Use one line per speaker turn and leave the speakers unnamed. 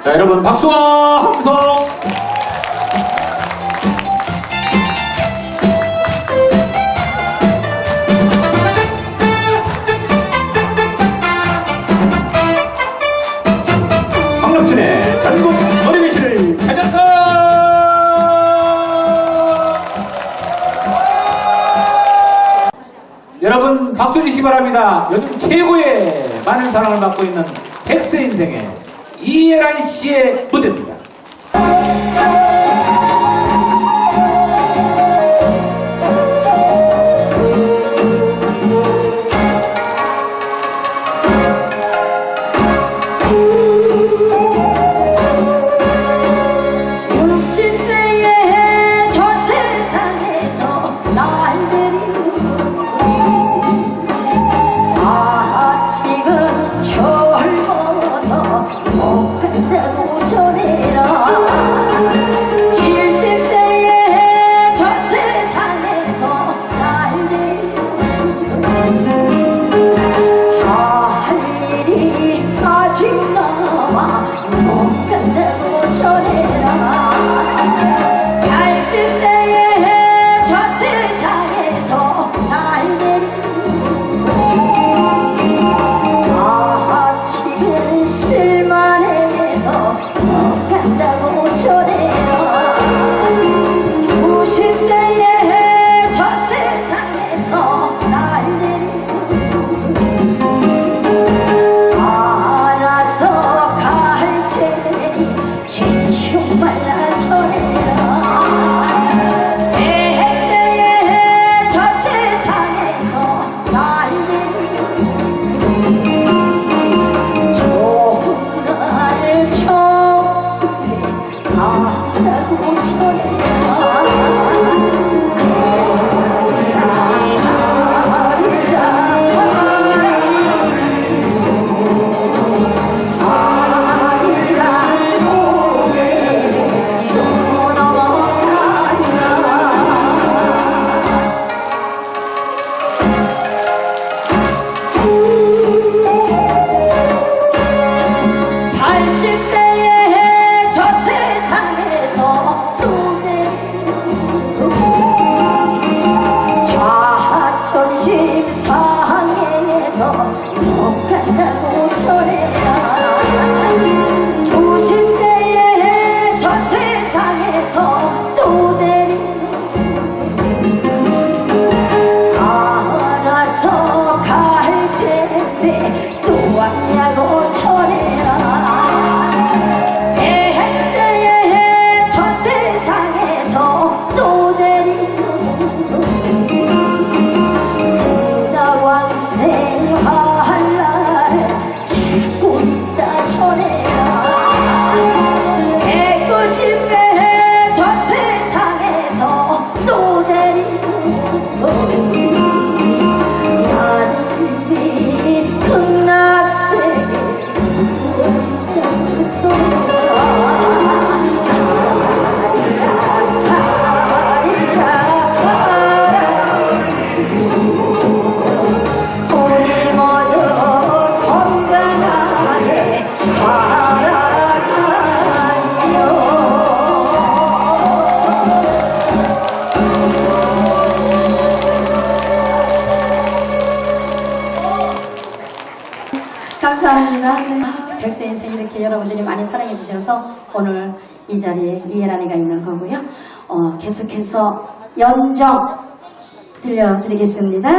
자, 여러분, 박수와 함성! 황덕춘의 전국 노래교실을 찾았다! 여러분 박수 주시기 바랍니다. 요즘 최고의 많은 사랑을 받고 있는 텍스 인생의 이예란 씨의 무대입니다.
감사합니다. 네. 백세 인생 이렇게 여러분들이 많이 사랑해 주셔서 오늘 이 자리에 이해란이가 있는 거고요. 어, 계속해서 연정 들려드리겠습니다.